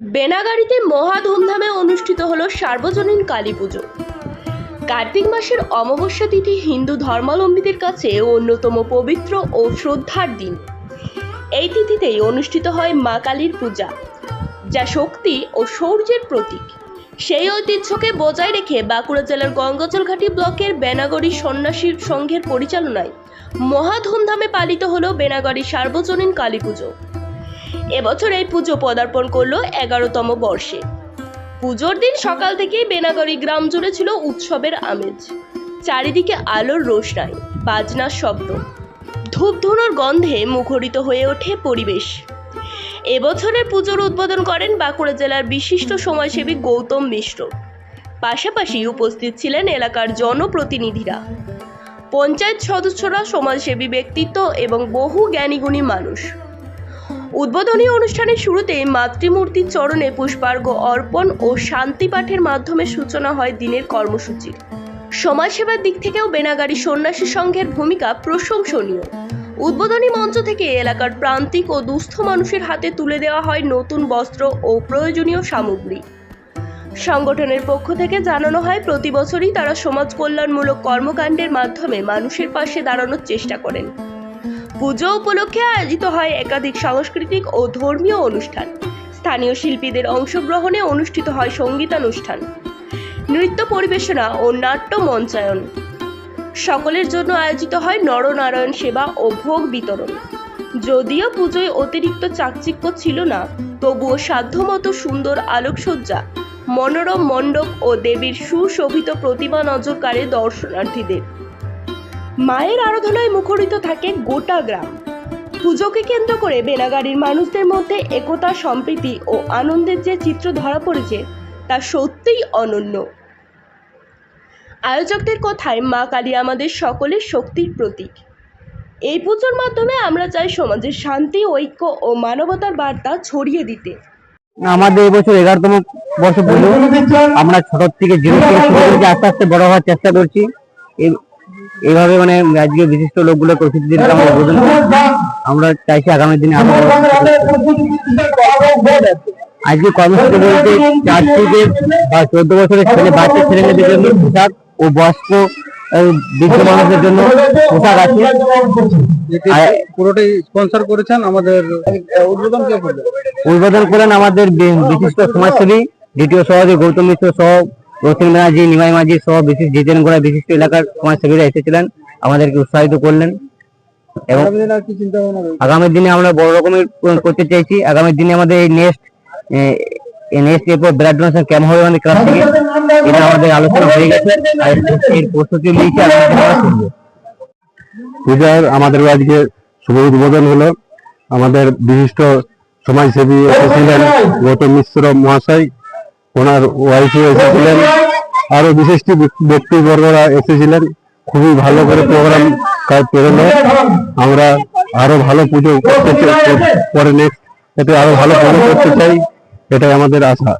বেনাগাড়িতে মহা ধুমধামে অনুষ্ঠিত হল সার্বজনীন কালী পুজো। কার্তিক মাসের অমাবস্যা তিথি হিন্দু ধর্মাবলম্বীদের কাছে অন্যতম পবিত্র ও শ্রদ্ধার দিন। এই তিথিতেই অনুষ্ঠিত হয় মা কালীর পূজা, যা শক্তি ও শৌর্যের প্রতীক। সেই ঐতিহ্যকে বজায় রেখে বাঁকুড়া জেলার গঙ্গাজলঘাটি ব্লকের বেনাগড়ি সন্ন্যাসী সংঘের পরিচালনায় মহা ধুমধামে পালিত হল বেনাগড়ি সার্বজনীন কালী পুজো। এবছর এই পুজো পদার্পণ করল এগারোতম বর্ষে। পুজোর দিন সকাল থেকেই বেনাগড়ি গ্রাম জুড়ে ছিল উৎসবের আমেজ। চারিদিকে আলোর রোশনাই, বাজনার শব্দ। ধূপধুনোর গন্ধে মুখরিত হয়ে ওঠে পরিবেশ। এবছরের পুজোর উদ্বোধন করেন বাঁকুড়া জেলার বিশিষ্ট সমাজসেবী গৌতম মিশ্র। পাশাপাশি উপস্থিত ছিলেন এলাকার জনপ্রতিনিধিরা। পঞ্চায়েত সদস্যরা সমাজসেবী ব্যক্তিত্ব এবং বহু জ্ঞানীগুণী মানুষ। উদ্বোধনী অনুষ্ঠানের শুরুতে মাতৃমূর্তির চরণে পুষ্পার্ঘ্য অর্পণ ও শান্তি পাঠের মাধ্যমে সূচনা হয় দিনের কর্মসূচির সমাজসেবার দিক থেকেও বেনাগাড়ি সন্ন্যাসী সংঘের ভূমিকা প্রশংসনীয়। উদ্বোধনী মঞ্চ থেকে এলাকার প্রান্তিক ও দুস্থ মানুষের হাতে তুলে দেওয়া হয় নতুন বস্ত্র ও প্রয়োজনীয় সামগ্রী। সংগঠনের পক্ষ থেকে জানানো হয়, প্রতি বছরই তারা সমাজ কল্যাণমূলক কর্মকাণ্ডের মাধ্যমে মানুষের পাশে দাঁড়ানোর চেষ্টা করেন। পুজো উপলক্ষে আয়োজিত হয় একাধিক সাংস্কৃতিক ও ধর্মীয় অনুষ্ঠান। স্থানীয় শিল্পীদের অংশগ্রহণে অনুষ্ঠিত হয় সঙ্গীতানুষ্ঠান। নৃত্য পরিবেশনা ও নাট্য মঞ্চায়ন। সকলের জন্য আয়োজিত হয় নরনারায়ণ সেবা ও ভোগ বিতরণ। যদিও পুজোয় অতিরিক্ত চাকচিক্য ছিল না, তবুও সাধ্যমতো সুন্দর আলোকসজ্জা, মনোরম মণ্ডপ ও দেবীর সুশোভিত প্রতিমা নজর কাড়ে দর্শনার্থীদের। মায়ের আরাধনায় মুখরিত থাকে গোটা গ্রাম। পুজোকে কেন্দ্র করে বেনাগাড়ির মানুষদের মধ্যে একতা, সম্প্রীতি ও আনন্দের যে চিত্র ধরা পড়েছে, তা সত্যিই অনন্য। আয়োজকদের কথায় মা কালী আমাদের সকলের শক্তির প্রতীক। এই পুজোর মাধ্যমে আমরা চাই সমাজের শান্তি, ঐক্য ও মানবতার বার্তা ছড়িয়ে দিতে। আমাদের এবছর এগারোতম বর্ষ পুজো। আমরা ছোট থেকে আস্তে আস্তে বড় হওয়ার চেষ্টা করছি। এইভাবে মানে আজকে বিশিষ্ট লোকগুলো প্রতিনিধিদের আমরা উদ্বোধন আমরা চাইছি আগামী দিনে আজকে কর্মসূচি বলতে চার থেকে বা চোদ্দ বছরের ছেলে বাচ্চা ছেলে মেয়েদের জন্য পোশাক ও বয়স্ক বৃদ্ধ মানুষদের জন্য পোশাক আছে। পুরোটাই স্পন্সর করেছেন আমাদের উদ্বোধন কে উদ্বোধন করেন আমাদের বিশিষ্ট সমাজসেবী দ্বিতীয় সভাপতি গৌতম মিশ্র সহ রসিম ব্যানার্জি নিমাই মাঝি সহ বিশিষ্ট জিতেন গোড়া বিশিষ্ট এলাকার সমাজসেবীরা এসেছিলেন। আমাদেরকে উৎসাহিত করলেন। এবং আগামী দিনে আমরা বড় রকমের করতে চাইছি। আগামী দিনে আমাদের এই নেক্সট নেক্সট এরপর ব্লাড ডোনেশন ক্যাম্প হবে আমাদের ক্লাব থেকে এটা আমাদের আলোচনা হয়ে গেছে। আর এর প্রস্তুতি নিয়েছি। পূজার আমাদের আজকে শুভ উদ্বোধন হলো। আমাদের বিশিষ্ট সমাজসেবী এসেছিলেন গৌতম মিশ্র মহাশয়। ওনার ওয়াইফও এসেছিলেন। আরও বিশেষ ব্যক্তিবর্গরা এসেছিলেন। খুবই ভালো করে প্রোগ্রাম পেরোলো। আমরা আরও ভালো পুজো করতে পরে নেক্সট এতে আরও ভালো পুজো করতে চাই। এটাই আমাদের আশা।